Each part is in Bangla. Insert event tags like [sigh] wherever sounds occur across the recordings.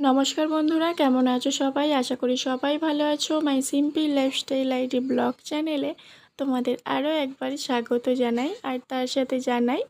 নমস্কার বন্ধুরা, কেমন আছো সবাই? আশা করি সবাই ভালো আছো। My simple lifestyle ID blog চ্যানেলে তোমাদের আরও একবার স্বাগত জানাই আর তার সাথে জানাই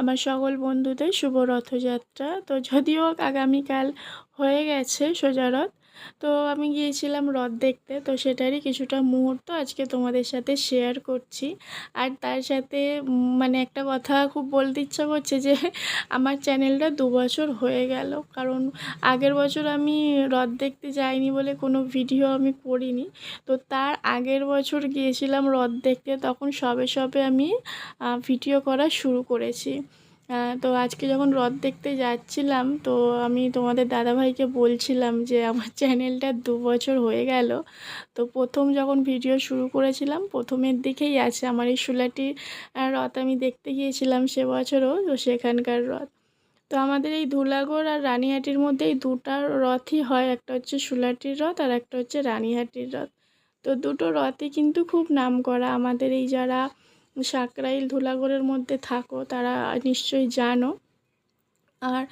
আমার সকল বন্ধুদের শুভ রথযাত্রা। তো যদিও আগামীকাল হয়ে গেছে সোজা রথ তো আমি গিয়েছিলাম রথ দেখতে, তো সেটারই কিছুটা মুহূর্ত আজকে তোমাদের সাথে শেয়ার করছি। আর তার সাথে মানে একটা কথা খুব বলতে ইচ্ছা করছে যে, [laughs] আমার চ্যানেলটা দু বছর হয়ে গেল। কারণ আগের বছর আমি রথ দেখতে যাইনি বলে কোনো ভিডিও আমি করিনি। তো তার আগের বছর গিয়েছিলাম রথ দেখতে, তখন সবে সবে আমি ভিডিও করা শুরু করেছি। তো আজকে যখন রথ দেখতে যাচ্ছিলাম, তো আমি তোমাদের দাদাভাইকে বলছিলাম যে আমার [laughs] চ্যানেলটা দু বছর হয়ে গেল। তো প্রথম যখন ভিডিও শুরু করেছিলাম, প্রথমের দিকেই আছে আমার এই শুলাটির রথ আমি দেখতে গিয়েছিলাম সে বছরও, তো সেখানকার রথ। তো আমাদের এই ধুলাগড় আর রানীহাটির মধ্যে এই দুটা রথই হয়, একটা হচ্ছে শুলাটির রথ আর একটা হচ্ছে রানীহাটির রথ। তো দুটো রথই কিন্তু খুব নাম করা আমাদের এই যারা সাকরাইল ধুলাগড়ের মধ্যে থাকো, তারা নিশ্চয়ই জানো। আর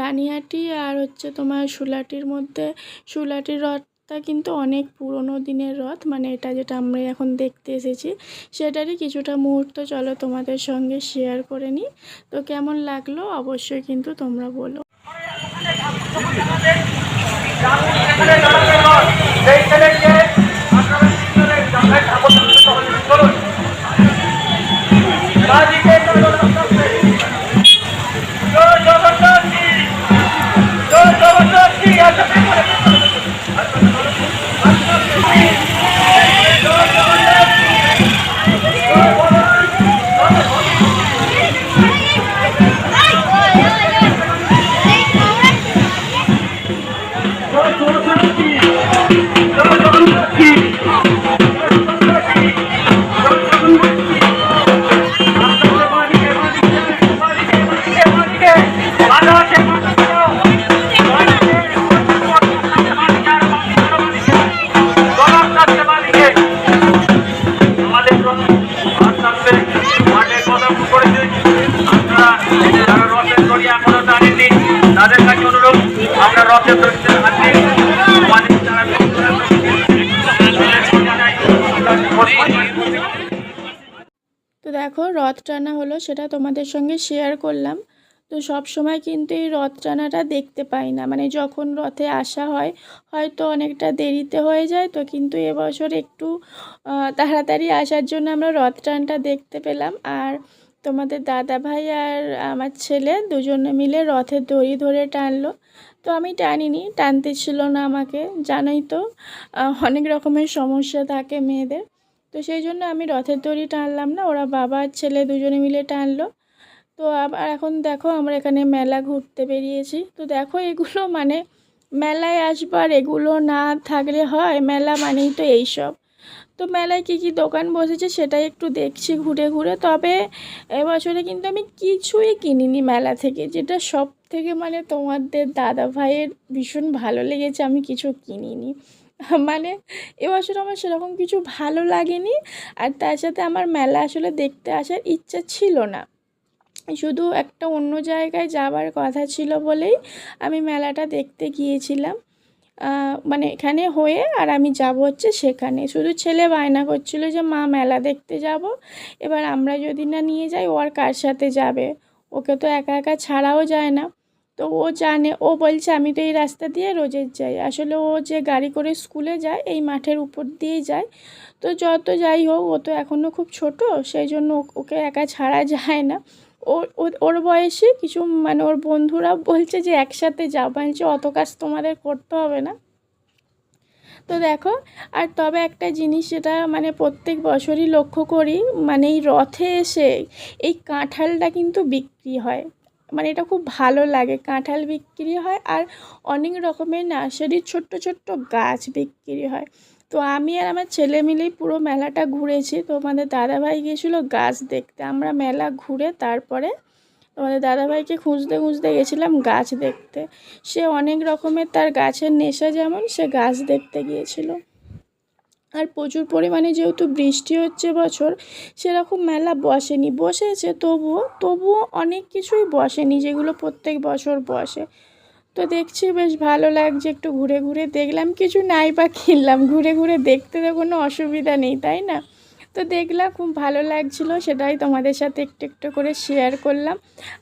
রানীহাটি আর হচ্ছে তোমার সুলাটির মধ্যে শুলাটির রথটা কিন্তু অনেক পুরনো দিনের রথ মানে এটা যেটা আমরা এখন দেখতে এসেছি, সেটারই কিছুটা মুহূর্ত চলো তোমাদের সঙ্গে শেয়ার করে নিই। তো কেমন লাগল অবশ্যই কিন্তু তোমরা বলো। তো দেখো, রথ টানা হলো, সেটা তোমাদের সঙ্গে শেয়ার করলাম। তো সব সময় কিন্তু এই রথ টানাটা দেখতে পাই না। মানে যখন রথে আসা হয়, হয়তো অনেকটা দেরিতে হয়ে যায়, তো কিন্তু এবছর একটু তাড়াতাড়ি আসার জন্য আমরা রথ টানটা দেখতে পেলাম। আর তোমাদের দাদা ভাই আর আমার ছেলে দুজনে মিলে রথের দড়ি ধরে টানলো। তো আমি টানিনি, টানতে ছিল না আমাকে, জানোই তো অনেক রকমের সমস্যা থাকে মেয়েদের। তো সেই জন্য আমি রথের দড়ি টানলাম না, ওরা বাবা আর ছেলে দুজনে মিলে টানলো। তো আবার এখন দেখো আমরা এখানে মেলা ঘুরতে বেরিয়েছি। তো দেখো এগুলো মানে মেলায় আসবার এগুলো না থাকলে হয়, মেলা মানেই তো এইসব। তো মেলায় কী কী দোকান বসেছে সেটাই একটু দেখছি ঘুরে ঘুরে। তবে এবছরে কিন্তু আমি কিছুই কিনিনি মেলা থেকে। যেটা সব থেকে মানে তোমাদের দাদা ভাইয়ের ভীষণ ভালো লেগেছে আমি কিছু কিনিনি। মানে এবছর আমার সেরকম কিছু ভালো লাগেনি আর তার সাথে আমার মেলা আসলে দেখতে আসার ইচ্ছা ছিল না। শুধু একটা অন্য জায়গায় যাবার কথা ছিল বলেই আমি মেলাটা দেখতে গিয়েছিলাম। মানে এখানে হয়ে আর আমি যাব হচ্ছে সেখানে। শুধু ছেলে বায়না করছিল যে, মা, মেলা দেখতে যাব। এবার আমরা যদি না নিয়ে যাই, ও আর কার সাথে যাবে? ওকে তো একা একা ছাড়াও যায় না। তো ও জানে, ও বলছে, আমি তো এই রাস্তা দিয়ে রোজের যাই। আসলে ও যে গাড়ি করে স্কুলে যায়, এই মাঠের উপর দিয়েই যায়। তো যত যাই হোক, ও তো এখনও খুব ছোট, সেই জন্য ওকে একা ছাড়া যায় না। ওর বয়সী কিছু মানে ওর বন্ধুরা বলছে যে একসাথে যাও বলছে, অত কাজ তোমাদের করতে হবে না। তো দেখো, আর তবে একটা জিনিস যেটা মানে প্রত্যেক বছরই লক্ষ্য করি মানে এই রথে এসে এই কাঁঠালটা কিন্তু বিক্রি হয়। মানে এটা খুব ভালো লাগে, কাঁঠাল বিক্রি হয় আর অনেক রকমের নার্সারির ছোট্ট ছোট্ট গাছ বিক্রি হয়। তো আমি আর আমার ছেলে মিলেই পুরো মেলাটা ঘুরেছি। তো আমাদের দাদাভাই গিয়েছিল গাছ দেখতে। আমরা মেলা ঘুরে তারপরে তোমাদের দাদাভাইকে খুঁজতে খুঁজতে গেছিলাম গাছ দেখতে। সে অনেক রকমের তার গাছের নেশা যেমন, সে গাছ দেখতে গিয়েছিল। আর প্রচুর পরিমাণে যেহেতু বৃষ্টি হচ্ছে বছর, সেরকম মেলা বসেনি। বসেছে তবুও তবুও অনেক কিছুই বসেনি যেগুলো প্রত্যেক বছর বসে। তো দেখছি বেশ ভালো লাগছে একটু ঘুরে ঘুরে দেখলাম, কিছু নাই বা কিনলাম। ঘুরে ঘুরে দেখতে তো কোনো অসুবিধা নেই, তাই না? তো দেখলাম খুব ভালো লাগছিল, সেটাই তোমাদের সাথে একটু একটু করে শেয়ার করলাম।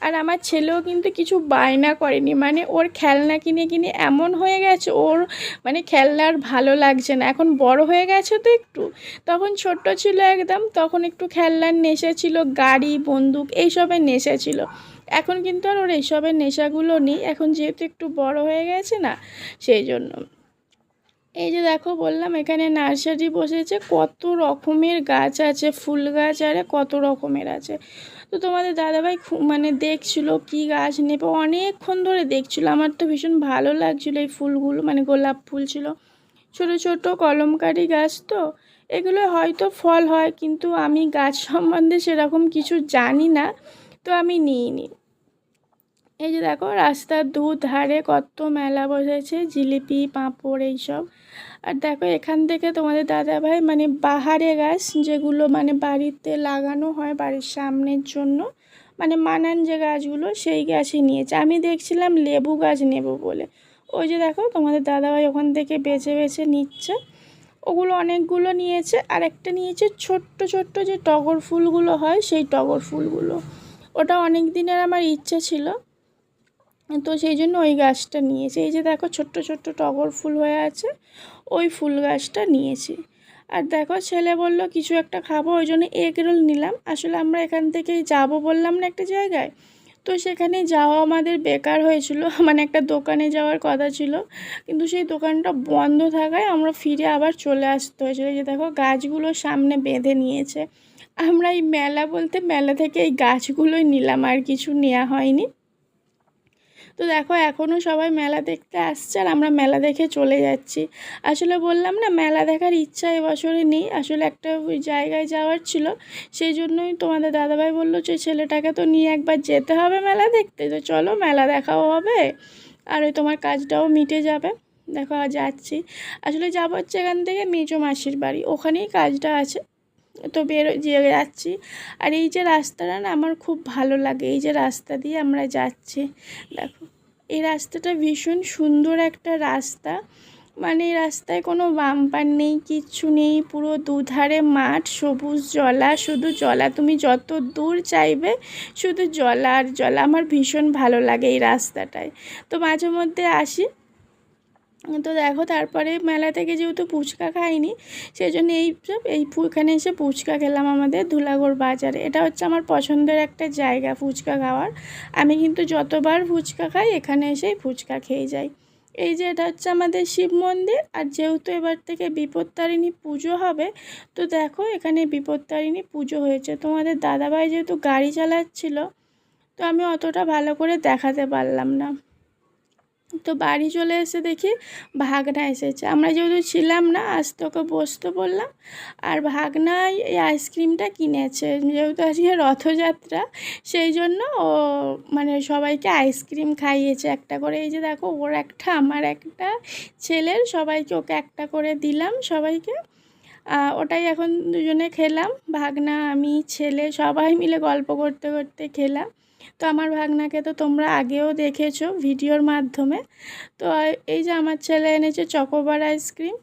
আর আমার ছেলেও কিন্তু কিছু বায়না করেনি মানে ওর খেলনা কিনে কিনে এমন হয়ে গেছে, ওর মানে খেলনা আর ভালো লাগছে না। এখন বড় হয়ে গেছে তো একটু, তখন ছোট্ট ছিল একদম, তখন একটু খেলনার নেশা ছিল, গাড়ি, বন্দুক, এইসবের নেশা ছিল। এখন কিন্তু আর ওর এইসবের নেশাগুলো নেই, এখন যেহেতু একটু বড় হয়ে গেছে না, সেই জন্য। এই যে দেখো বললাম, এখানে নার্সারি বসেছে, কত রকমের গাছ আছে, ফুল গাছ, আরে কত রকমের আছে। তো তোমাদের দাদাভাই মানে দেখছিল কি গাছ নেবে, অনেকক্ষণ ধরে দেখছিল, আমার তো ভীষণ ভালো লাগছিল এই ফুলগুলো মানে গোলাপ ফুল ছিল। ছোট ছোট কলমকারি গাছ তো, এগুলো হয়তো ফল হয়, কিন্তু আমি গাছ সম্বন্ধে সেরকম কিছু জানি না, তো আমি নিইনি। এই যে দেখো, রাস্তার দু ধারে কত মেলা বসেছে, জিলিপি, পাঁপড় এইসব। আর দেখো, এখান থেকে তোমাদের দাদাভাই মানে বাহারে গাছ যেগুলো মানে বাড়িতে লাগানো হয় বাড়ির সামনের জন্য মানে মানান যে গাছগুলো সেই গাছই নিয়েছে। আমি দেখছিলাম লেবু গাছ নেব বলে। ওই যে দেখো, তোমাদের দাদাভাই ওখান থেকে বেছে বেছে নিচ্ছে। ওগুলো অনেকগুলো নিয়েছে, আর একটা নিয়েছে ছোট্ট ছোট্ট যে টগর ফুলগুলো হয়, সেই টগর ফুলগুলো। ওটা অনেক দিনের আমার ইচ্ছে ছিল। তো সেই জন্য ওই গাছটা নিয়েছি। এই যে দেখো ছোট্ট ছোট্ট টগর ফুল হয়ে আছে, ওই ফুল গাছটা নিয়েছি। আর দেখো ছেলে বলল, কিছু একটা খাব? ওই জন্য এগ রোল নিলাম। আসলে আমরা এখান থেকেই যাব বললাম না একটা জায়গায়। তো সেখানে যাওয়া আমাদের বেকার হয়েছিল। [laughs] মানে একটা দোকানে যাওয়ার কথা ছিল। কিন্তু সেই দোকানটা বন্ধ থাকায় আমরা ফিরে আবার চলে আসতে হয়েছিল। যে দেখো গাছগুলো সামনে বেঁধে নিয়েছে। আমরা এই মেলা বলতে মেলা থেকে এই গাছগুলোই নিলাম, আর কিছু নেওয়া হয়নি। তো দেখো এখনও সবাই মেলা দেখতে আসছে আর আমরা মেলা দেখে চলে যাচ্ছি। আসলে বললাম না, মেলা দেখার ইচ্ছা এবছরে নেই। আসলে একটা ওই জায়গায় যাওয়ার ছিল, সেই জন্যই তোমাদের দাদাভাই বলল যে, ছেলেটাকে তো নিয়ে একবার যেতে হবে মেলা দেখতে। তো চলো, মেলা দেখাও হবে আর ওই তোমার কাজটাও মিটে যাবে। দেখো যাচ্ছি। আসলে যাব হচ্ছে এখান থেকে মেজো মাসির বাড়ি, ওখানেই কাজটা আছে। তো বেরো যাচ্ছি। আর এই যে রাস্তাটা না, আমার খুব ভালো লাগে। এই যে রাস্তা দিয়ে আমরা যাচ্ছি, দেখো। এই রাস্তাটা ভীষণ সুন্দর একটা রাস্তা। মানে রাস্তায় কোনো বাম্পার নেই, কিচ্ছু নেই, পুরো দুধারে মাঠ, সবুজ জলা, শুধু জলা। তুমি যত দূর চাইবে শুধু জলা, আর জলা। আমার ভীষণ ভালো লাগে এই রাস্তাটায়। তো মাঝে মধ্যে আসি। তো দেখো তারপরে মেলা থেকে যেহেতু ফুচকা খাইনি সেই জন্য এই সব, এই এখানে এসে ফুচকা খেলাম আমাদের ধুলাগড় বাজারে। এটা হচ্ছে আমার পছন্দের একটা জায়গা ফুচকা খাওয়ার। আমি কিন্তু যতবার ফুচকা খাই, এখানে এসেই ফুচকা খেয়ে যাই। এই যে এটা হচ্ছে আমাদের শিব মন্দির, আর যেহেতু এবার থেকে বিপত্তারিণী পুজো হবে, তো দেখো এখানে বিপত্তারিণী পুজো হয়েছে। তোমাদের দাদাভাই যেহেতু গাড়ি চালাচ্ছিল, তো আমি অতটা ভালো করে দেখাতে পারলাম না। তো বাড়ি চলে এসে দেখি ভাগনা এসেছে। আমরা যেহেতু ছিলাম না, আজ তোকে বসতে বললাম। আর ভাগনা এই আইসক্রিমটা কিনেছে। যেহেতু আজকে রথযাত্রা, সেই জন্য ও মানে সবাইকে আইসক্রিম খাইয়েছে একটা করে। এই যে দেখো, ওর একটা, আমার একটা ছেলের, সবাইকে ওকে একটা করে দিলাম সবাইকে। ওটাই এখন দুজনে খেলাম। ভাগনা, আমি, ছেলে, সবাই মিলে গল্প করতে করতে খেলাম। তো আমার ভাগনাকে তো তোমরা আগেও দেখেছ ভিডিওর মাধ্যমে। তো এই যে আমার ছেলে এনেছে চকোবার আইসক্রিম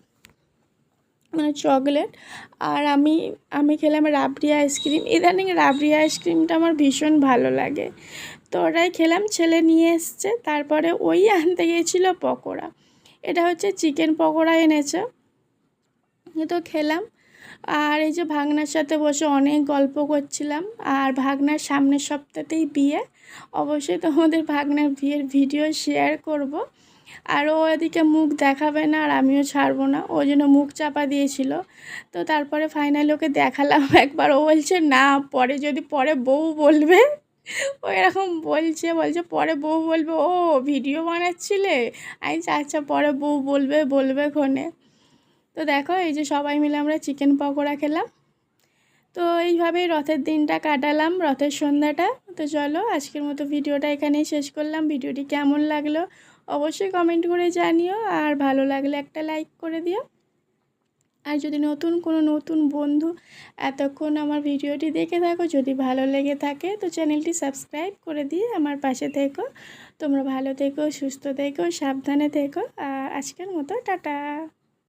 মানে চকলেট, আর আমি আমি খেলাম রাবড়ি আইসক্রিম। ইদানিং রাবড়ি আইসক্রিমটা আমার ভীষণ ভালো লাগে। তো ওটাই খেলাম, ছেলে নিয়ে এসছে, তারপরে ওই আনতে গিয়েছিল পকোড়া। এটা হচ্ছে চিকেন পকোড়া এনেছে। তো খেলাম আর এই যে ভাগনার সাথে বসে অনেক গল্প করছিলাম, আর ভাগনার সামনের সপ্তাহতেই বিয়ে। অবশ্যই তোমাদের ভাগনার বিয়ের ভিডিও শেয়ার করব। আর ও এদিকে মুখ দেখাবে না আর আমিও ছাড়বো না ওই জন্য মুখ চাপা দিয়েছিল। তো তারপরে ফাইনালি ওকে দেখালাম [laughs] একবার, ও বলছে, না, পরে যদি পরে বউ বলবে। ও এরকম বলছে বলছে, পরে বউ বলবে। ও ভিডিও বানাচ্ছিলে? আমি আচ্ছা পরে বউ বলবে বলবে ক্ষণে তো দেখো, এই যে সবাই মিলে আমরা চিকেন পকোড়া খেলাম। তো এইভাবেই রথের দিনটা কাটালাম, রথের সন্ধ্যাটা। তো চলো, আজকের মতো ভিডিওটা এখানেই শেষ করলাম। ভিডিওটি কেমন লাগল অবশ্যই কমেন্ট করে জানিও, আর ভালো লাগলে একটা লাইক করে দিও। আর যদি নতুন কোনো নতুন বন্ধু এতক্ষণ আমার ভিডিওটি দেখে থাকো, যদি ভালো লেগে থাকে, তো চ্যানেলটি সাবস্ক্রাইব করে দিয়ে আমার পাশে থেকো। তোমরা ভালো থেকো, সুস্থ থেকো, সাবধানে থেকো, আর আজকের মতো টাটা।